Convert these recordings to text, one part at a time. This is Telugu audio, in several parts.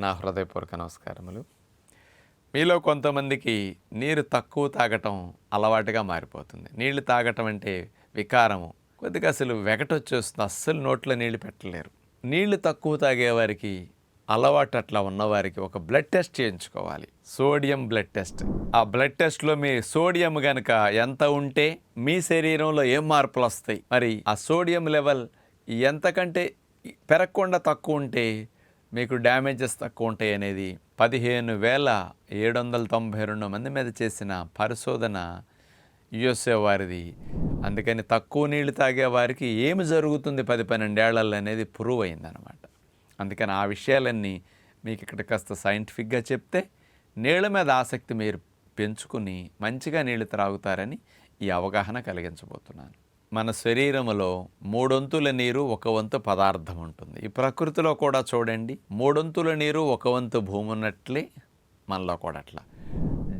నా హృదయపూర్వక నమస్కారములు. మీలో కొంతమందికి నీరు తక్కువ తాగటం అలవాటుగా మారిపోతుంది. నీళ్ళు తాగటం అంటే వికారము. కొద్దిగా అసలు వెగటొచ్చేస్తుంది అస్సలు నోట్లో నీళ్ళు పెట్టలేరు. నీళ్ళు తక్కువ తాగేవారికి అలవాటు అట్లా ఉన్నవారికి ఒక బ్లడ్ టెస్ట్ చేయించుకోవాలి. Sodium blood test. ఆ బ్లడ్ టెస్ట్లో మీ సోడియం కనుక ఎంత ఉంటే మీ శరీరంలో ఏం మార్పులు వస్తాయి? మరి ఆ సోడియం లెవెల్ ఎంతకంటే పెరగకుండా తక్కువ ఉంటే మీకు డ్యామేజెస్ తక్కువ ఉంటాయి అనేది పదిహేను వేల ఏడు వందల తొంభై రెండు మంది మీద చేసిన పరిశోధన యుఎస్ఏ వారిది. అందుకని తక్కువ నీళ్ళు తాగే వారికి ఏమి జరుగుతుంది పది పన్నెండేళ్ళలో అనేది ప్రూవ్ అయిందనమాట అందుకని ఆ విషయాలన్నీ మీకు ఇక్కడ కాస్త సైంటిఫిక్గా చెప్తే నీళ్ళ మీద ఆసక్తి మీరు పెంచుకుని మంచిగా నీళ్ళు త్రాగుతారని ఈ అవగాహన కలిగించబోతున్నాను. మన శరీరములో మూడొంతుల నీరు ఒక వంతు పదార్థం ఉంటుంది. ఈ ప్రకృతిలో కూడా చూడండి మూడొంతుల నీరు ఒక వంతు భూమి ఉన్నట్లే మనలో కూడా అట్లా.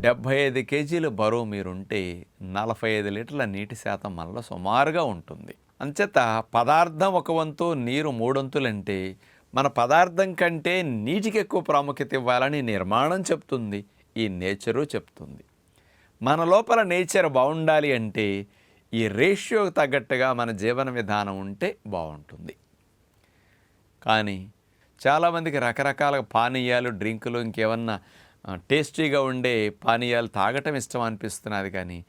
డెబ్భై ఐదు కేజీలు బరువు మీరుంటే నలభై ఐదు లీటర్ల నీటి శాతం మనలో సుమారుగా ఉంటుంది. అంచేత పదార్థం ఒక వంతు నీరు మూడొంతులంటే మన పదార్థం కంటే నీటికి ఎక్కువ ప్రాముఖ్యత ఇవ్వాలని నిర్మాణం చెప్తుంది ఈ నేచరు చెప్తుంది. మన లోపల నేచర్ బాగుండాలి అంటే ఈ రేషియోకి తగ్గట్టుగా మన జీవన విధానం ఉంటే బాగుంటుంది. కానీ చాలామందికి రకరకాల పానీయాలు డ్రింకులు ఇంకేమన్నా టేస్టీగా ఉండే పానీయాలు తాగటం ఇష్టం అనిపిస్తున్నది కానీ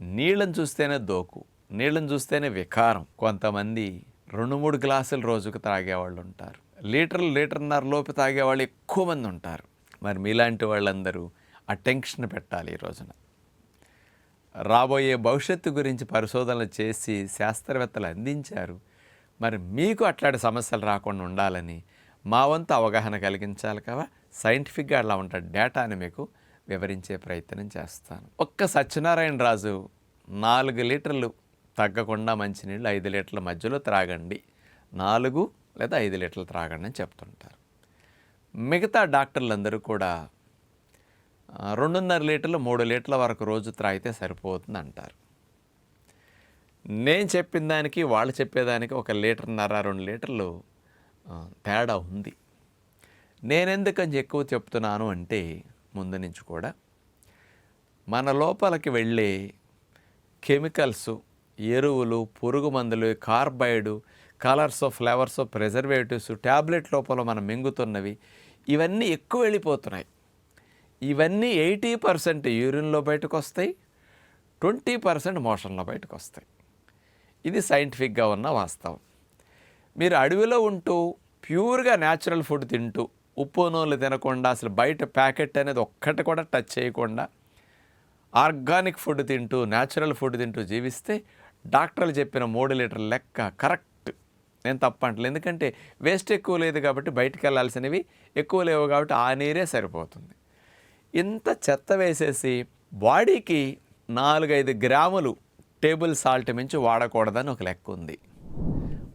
నీళ్ళని చూస్తేనే దోకు నీళ్ళని చూస్తేనే వికారం. కొంతమంది రెండు మూడు గ్లాసులు రోజుకు తాగేవాళ్ళు ఉంటారు. లీటర్లు లీటర్న్నర లోపు తాగేవాళ్ళు ఎక్కువ మంది ఉంటారు. మరి మీలాంటి వాళ్ళందరూ ఆ టెన్షన్ పెట్టాలి ఈ రోజున. రాబోయే భవిష్యత్తు గురించి పరిశోధనలు చేసి శాస్త్రవేత్తలు అందించారు. మరి మీకు అట్లాంటి సమస్యలు రాకుండా ఉండాలని మా వంతు అవగాహన కలిగించాలి కదా. సైంటిఫిక్గా అలా ఉంట డేటాని మీకు వివరించే ప్రయత్నం చేస్తాను. ఒక్క సత్యనారాయణ రాజు నాలుగు లీటర్లు తగ్గకుండా మంచినీళ్ళు ఐదు లీటర్ల మధ్యలో త్రాగండి. నాలుగు లేదా ఐదు లీటర్లు త్రాగండి అని చెప్తుంటారు. మిగతా డాక్టర్లందరూ కూడా రెండున్నర లీటర్లు మూడు లీటర్ల వరకు రోజు త్రాగితే సరిపోతుంది అంటారు నేను చెప్పిన దానికి వాళ్ళు చెప్పేదానికి ఒక లీటర్న్నర రెండు లీటర్లు తేడా ఉంది. నేనెందుకని ఎక్కువ చెప్తున్నాను అంటే ముందు నుంచి కూడా మన లోపలికి వెళ్ళే కెమికల్స్ ఎరువులు పురుగు మందులు carbide colours flavours preservatives tablet లోపల మనం మింగుతున్నవి ఇవన్నీ ఎక్కువ వెళ్ళిపోతున్నాయి. ఇవన్నీ ఎయిటీ పర్సెంట్ యూరిన్లో బయటకు వస్తాయి ట్వంటీ పర్సెంట్ మోషన్లో బయటకు వస్తాయి ఇది సైంటిఫిక్గా ఉన్న వాస్తవం. మీరు అడవిలో ఉంటూ ప్యూర్గా న్యాచురల్ ఫుడ్ తింటూ ఉప్పు నూనెలు తినకుండా అసలు బయట ప్యాకెట్ అనేది ఒక్కటి కూడా టచ్ చేయకుండా ఆర్గానిక్ ఫుడ్ తింటూ న్యాచురల్ ఫుడ్ తింటూ జీవిస్తే డాక్టర్లు చెప్పిన మూడు లీటర్ లెక్క కరెక్ట్. నేను తప్పంటలేదు. ఎందుకంటే వేస్ట్ ఎక్కువ లేదు కాబట్టి బయటకు వెళ్ళాల్సినవి ఎక్కువ లేవు కాబట్టి ఆ నీరే సరిపోతుంది. ఇంత చెత్త వేసేసి బాడీకి నాలుగైదు గ్రాములు టేబుల్ సాల్ట్ మించి వాడకూడదని ఒక లెక్క ఉంది.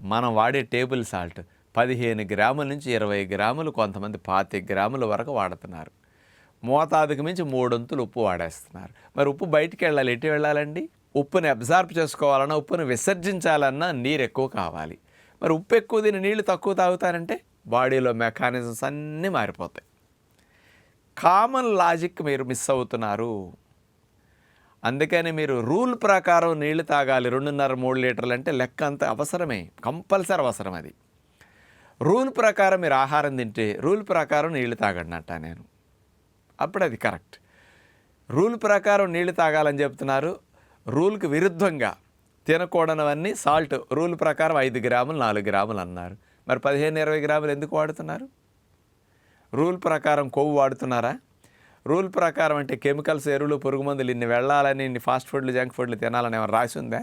మనం వాడే టేబుల్ సాల్ట్ పదిహేను గ్రాముల నుంచి ఇరవై గ్రాములు కొంతమంది పాతి గ్రాముల వరకు వాడుతున్నారు. మోతాదుకు మించి మూడొంతులు ఉప్పు వాడేస్తున్నారు. మరి ఉప్పు బయటికి వెళ్ళాలి ఎటు వెళ్ళాలండి? ఉప్పుని అబ్జార్బ్ చేసుకోవాలన్నా ఉప్పును విసర్జించాలన్నా నీరు ఎక్కువ కావాలి. మరి ఉప్పు ఎక్కువ తిని నీళ్ళు తక్కువ తాగుతారంటే బాడీలో మెకానిజమ్స్ అన్నీ మారిపోతాయి. కామన్ లాజిక్ మీరు మిస్ అవుతున్నారు. అందుకని మీరు రూల్ ప్రకారం నీళ్ళు తాగాలి రెండున్నర మూడు లీటర్లు అంటే లెక్క అంత అవసరమే కంపల్సరీ అవసరం అది. రూల్ ప్రకారం మీరు ఆహారం తింటే రూల్ ప్రకారం నీళ్ళు తాగండి నేను. అప్పుడు అది కరెక్ట్. రూల్ ప్రకారం నీళ్ళు తాగాలని చెప్తున్నారు. రూల్కి విరుద్ధంగా తినకూడనవన్నీ సాల్ట్ రూల్ ప్రకారం ఐదు గ్రాములు నాలుగు గ్రాములు అన్నారు. మరి పదిహేను ఇరవై గ్రాములు ఎందుకు వాడుతున్నారు? రూల్ ప్రకారం కొవ్వు వాడుతున్నారా? రూల్ ప్రకారం అంటే కెమికల్స్ ఎరువులు పురుగు మందులు ఇన్ని వెళ్ళాలని ఇన్ని ఫాస్ట్ ఫుడ్లు జంక్ ఫుడ్లు తినాలని ఏమైనా రాసి ఉందా?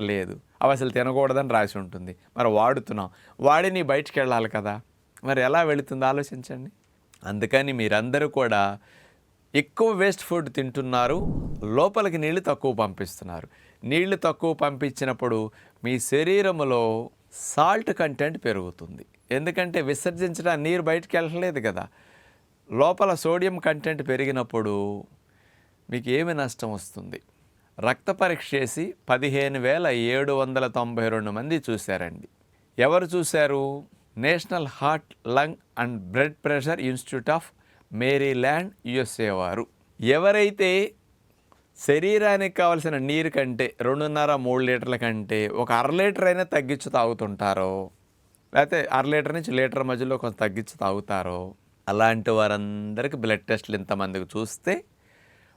లేదు. అవి అసలు తినకూడదని రాసి ఉంటుంది. మరి వాడుతున్నాం. వాడి నీ బయటికి వెళ్ళాలి కదా. మరి ఎలా వెళుతుందో? ఆలోచించండి. అందుకని మీరందరూ కూడా ఎక్కువ వేస్ట్ ఫుడ్ తింటున్నారు లోపలికి నీళ్ళు తక్కువ పంపిస్తున్నారు. నీళ్ళు తక్కువ పంపించినప్పుడు మీ శరీరంలో సాల్ట్ కంటెంట్ పెరుగుతుంది. ఎందుకంటే విసర్జించడానికి నీరు బయటికి వెళ్ళలేదు కదా. లోపల సోడియం కంటెంట్ పెరిగినప్పుడు మీకు ఏమి నష్టం వస్తుంది? రక్త పరీక్ష చేసి పదిహేను వేల ఏడు వందల తొంభై రెండు మంది చూశారండి. ఎవరు చూశారు? National heart lung and blood pressure institute of Maryland USA వారు. ఎవరైతే శరీరానికి కావలసిన నీరు కంటే రెండున్నర మూడు లీటర్ల కంటే ఒక అర లీటర్ అయినా తగ్గించి తాగుతుంటారో లేకపోతే అర లీటర్ నుంచి లీటర్ మధ్యలో కొంచెం తగ్గించి తాగుతారో అలాంటి వారందరికీ బ్లడ్ టెస్ట్లు ఇంతమందికి చూస్తే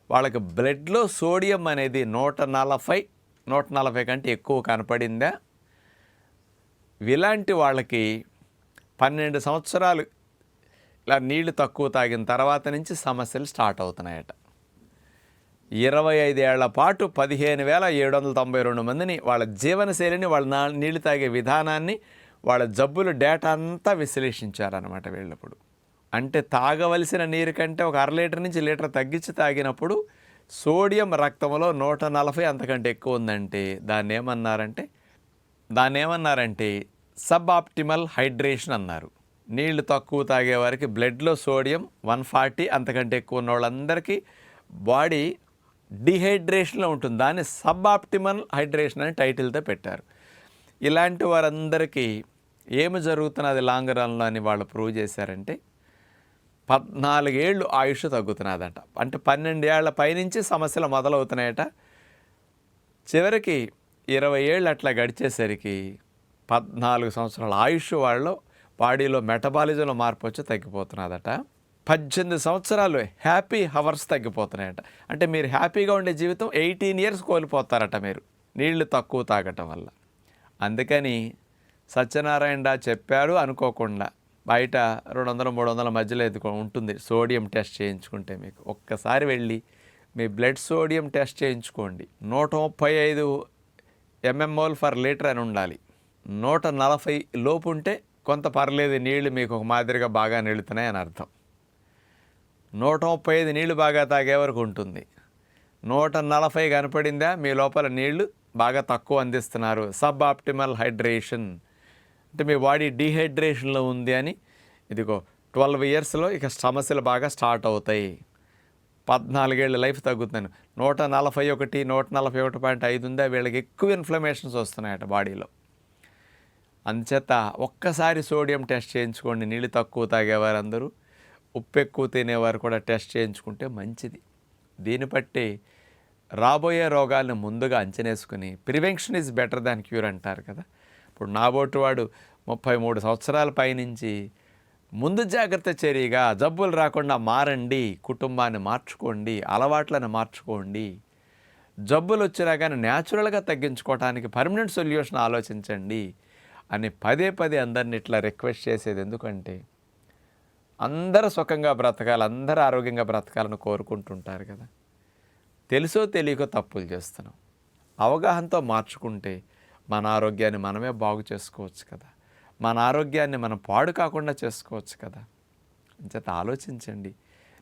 వాళ్ళకి బ్లడ్లో సోడియం అనేది నూట నలభై నూట నలభై కంటే ఎక్కువ కనపడిందా? ఇలాంటి వాళ్ళకి పన్నెండు సంవత్సరాలు ఇలా నీళ్ళు తక్కువ తాగిన తర్వాత నుంచి సమస్యలు స్టార్ట్ అవుతున్నాయట. ఇరవై ఐదేళ్ళ పాటు పదిహేను వేల ఏడు వందల తొంభై రెండు మందిని వాళ్ళ జీవనశైలిని వాళ్ళ నా నీళ్ళు తాగే విధానాన్ని వాళ్ళ జబ్బులు డేటా అంతా విశ్లేషించారనమాట వీళ్ళప్పుడు అంటే తాగవలసిన నీరు కంటే ఒక అర లీటర్ నుంచి లీటర్ తగ్గించి తాగినప్పుడు సోడియం రక్తంలో నూట నలభై అంతకంటే ఎక్కువ ఉందంటే దాన్ని ఏమన్నారంటే దాన్ని ఏమన్నారంటే సబ్ ఆప్టిమల్ హైడ్రేషన్ అన్నారు. నీళ్ళు తక్కువ తాగే వారికి బ్లడ్లో సోడియం వన్ ఫార్టీ అంతకంటే ఎక్కువ ఉన్న వాళ్ళందరికీ బాడీ డిహైడ్రేషన్లో ఉంటుంది. దాన్ని సబ్ ఆప్టిమల్ హైడ్రేషన్ అని టైటిల్తో పెట్టారు. ఇలాంటి వారందరికీ ఏమి జరుగుతున్నది లాంగ్ రన్లో అని వాళ్ళు ప్రూవ్ చేశారంటే పద్నాలుగేళ్ళు ఆయుష్ తగ్గుతున్నదంట. అంటే పన్నెండేళ్ళ పైనుంచి సమస్యలు మొదలవుతున్నాయట. చివరికి ఇరవై ఏళ్ళు అట్లా గడిచేసరికి పద్నాలుగు సంవత్సరాల ఆయుష్ వాళ్ళు బాడీలో మెటబాలిజంలో మార్పు వచ్చి తగ్గిపోతున్నదట. పద్దెనిమిది సంవత్సరాలు హ్యాపీ హవర్స్ తగ్గిపోతున్నాయట. అంటే మీరు హ్యాపీగా ఉండే జీవితం ఎయిటీన్ ఇయర్స్ కోల్పోతారట మీరు. నీళ్ళు తక్కువ తాగటం వల్ల. అందుకని సత్యనారాయణ రా చెప్పాడు అనుకోకుండా. బయట రెండు వందల మూడు వందల మధ్యలో ఎదుకో ఉంటుంది. సోడియం టెస్ట్ చేయించుకుంటే మీకు. ఒక్కసారి వెళ్ళి మీ బ్లడ్ సోడియం టెస్ట్ చేయించుకోండి. నూట ముప్పై ఐదు ఎంఎంఓల్ ఫర్ లీటర్ అని ఉండాలి. నూట నలభై లోపు ఉంటే కొంత పర్లేదు నీళ్ళు మీకు ఒక మాదిరిగా బాగా నిలుతున్నాయి అని అర్థం. నూట ముప్పై ఐదు నీళ్ళు బాగా తాగే వరకు ఉంటుంది. నూట నలభై కనపడిందా? మీ లోపల నీళ్ళు బాగా తక్కువ అందిస్తున్నారు. సబ్ ఆప్టిమల్ హైడ్రేషన్ అంటే మీ బాడీ డీహైడ్రేషన్లో ఉంది అని ఇదిగో ట్వెల్వ్ ఇయర్స్లో ఇక సమస్యలు బాగా స్టార్ట్ అవుతాయి. పద్నాలుగేళ్ళ లైఫ్ తగ్గుతున్నాను నూట నలభై ఒకటి నూట నలభై ఒకటి పాయింట్ ఐదు ఉందా? వీళ్ళకి ఎక్కువ ఇన్ఫ్లమేషన్స్ వస్తున్నాయట బాడీలో. అందుచేత ఒక్కసారి సోడియం టెస్ట్ చేయించుకోండి. నీళ్ళు తక్కువ తాగేవారందరూ ఉప్పు ఎక్కువ తినేవారు కూడా టెస్ట్ చేయించుకుంటే మంచిది. దీన్ని బట్టి రాబోయే రోగాలను ముందుగా అంచనేసుకుని prevention is better than cure అంటారు కదా. ఇప్పుడు నాబోటు వాడు ముప్పై మూడు సంవత్సరాల పైనుంచి ముందు జాగ్రత్త చర్యగా జబ్బులు రాకుండా మారండి కుటుంబాన్ని మార్చుకోండి అలవాట్లను మార్చుకోండి. జబ్బులు వచ్చినా కానీ న్యాచురల్గా తగ్గించుకోవడానికి పర్మనెంట్ సొల్యూషన్ ఆలోచించండి అని పదే పదే అందరిని ఇట్లా రిక్వెస్ట్ చేసేది ఎందుకంటే అందరూ సుఖంగా బ్రతకాలి అందరూ ఆరోగ్యంగా బ్రతకాలని కోరుకుంటుంటారు కదా. తెలుసో తెలియకో తప్పులు చేస్తున్నాం. అవగాహనతో మార్చుకుంటే మన ఆరోగ్యాన్ని మనమే బాగు చేసుకోవచ్చు కదా. మన ఆరోగ్యాన్ని మనం పాడు కాకుండా చేసుకోవచ్చు కదా. అంచేత ఆలోచించండి.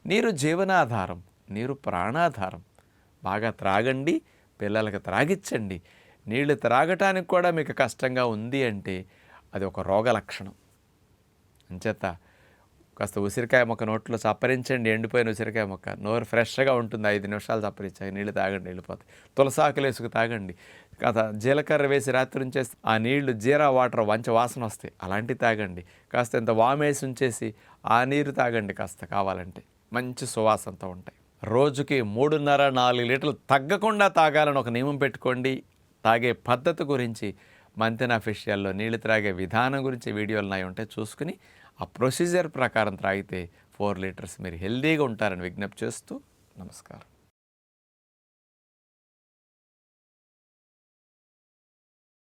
నీరు జీవనాధారం నీరు ప్రాణాధారం. బాగా త్రాగండి పిల్లలకు త్రాగిచ్చండి. నీళ్ళు త్రాగటానికి కూడా మీకు కష్టంగా ఉంది అంటే అది ఒక రోగ లక్షణం. అంచేత కాస్త ఉసిరికాయ మొక్క నోట్లో చప్పరించండి ఎండిపోయిన ఉసిరికాయ మొక్క. నోరు ఫ్రెష్గా ఉంటుంది ఐదు నిమిషాలు చప్పరించాయి నీళ్ళు తాగండి వెళ్ళిపోతాయి. తులసాకులు వేసుకు తాగండి. కాస్త జీలకర్ర వేసి రాత్రి ఉంచేసి ఆ నీళ్ళు జీరా వాటర్ మంచి వాసన వస్తాయి. అలాంటివి తాగండి. కాస్త ఇంత వామేసి ఉంచేసి ఆ నీరు తాగండి. కాస్త కావాలంటే మంచి సువాసనతో ఉంటాయి. రోజుకి మూడున్నర నాలుగు లీటర్లు తగ్గకుండా తాగాలని ఒక నియమం పెట్టుకోండి. తాగే పద్ధతి గురించి మంతెన ఫిషియల్లో నీళ్ళు త్రాగే విధానం గురించి వీడియోలు ఉన్నాయి ఉంటే చూసుకుని ఆ ప్రొసీజర్ ప్రకారం త్రాగితే ఫోర్ లీటర్స్ మీరు హెల్దీగా ఉంటారని విజ్ఞప్తి చేస్తూ నమస్కారం.